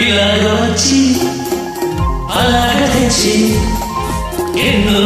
ఇలాగ వచ్చి అలాగ తెచ్చి ఎన్నో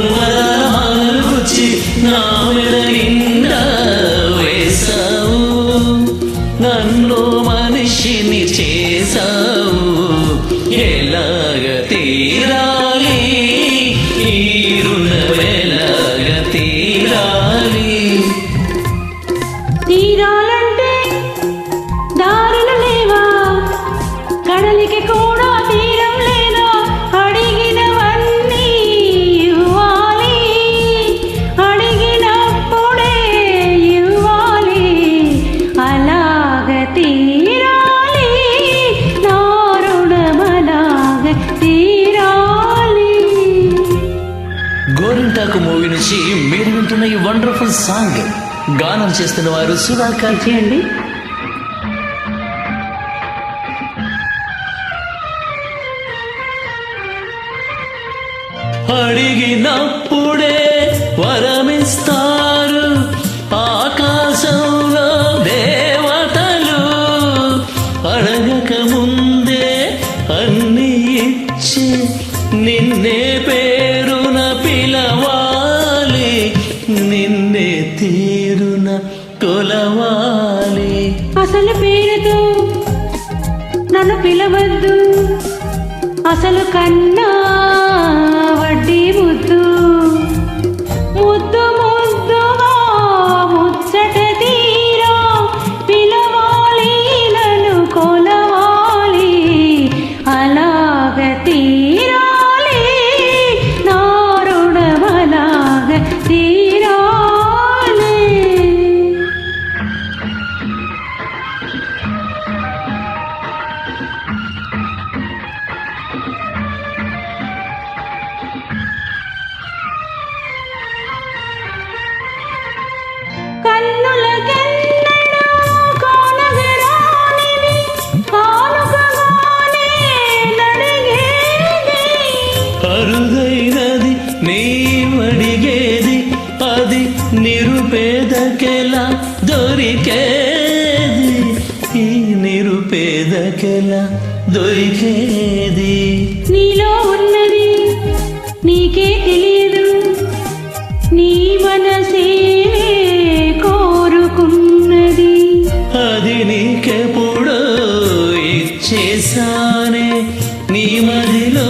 తీరాలి. గోరింటాకు మూవీ నుంచి మీరు వింటున్న ఈ వండర్ఫుల్ సాంగ్ గానం చేస్తున్న వారు సుధాకర్ చేయండి. అడిగినప్పుడే వరమిస్తారు ఆకాశంలో దేవతలు అడగకము కొలవాలి. అసలు పేరుతో నన్ను పిలవద్దు. అసలు కన్నా దొరికేది ఈ నిరుపేదకెలా దొరికేది? నీలో ఉన్నది నీకే తెలియదు నీ మనసే కోరుకున్నది. అది నీకెప్పుడో ఇచ్చేసానే నీ మదిలో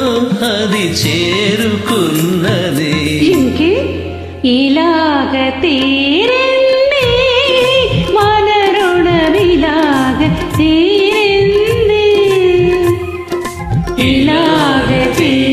అది చేరుకున్నది. ఇంకే ఇలాగ తీరింది be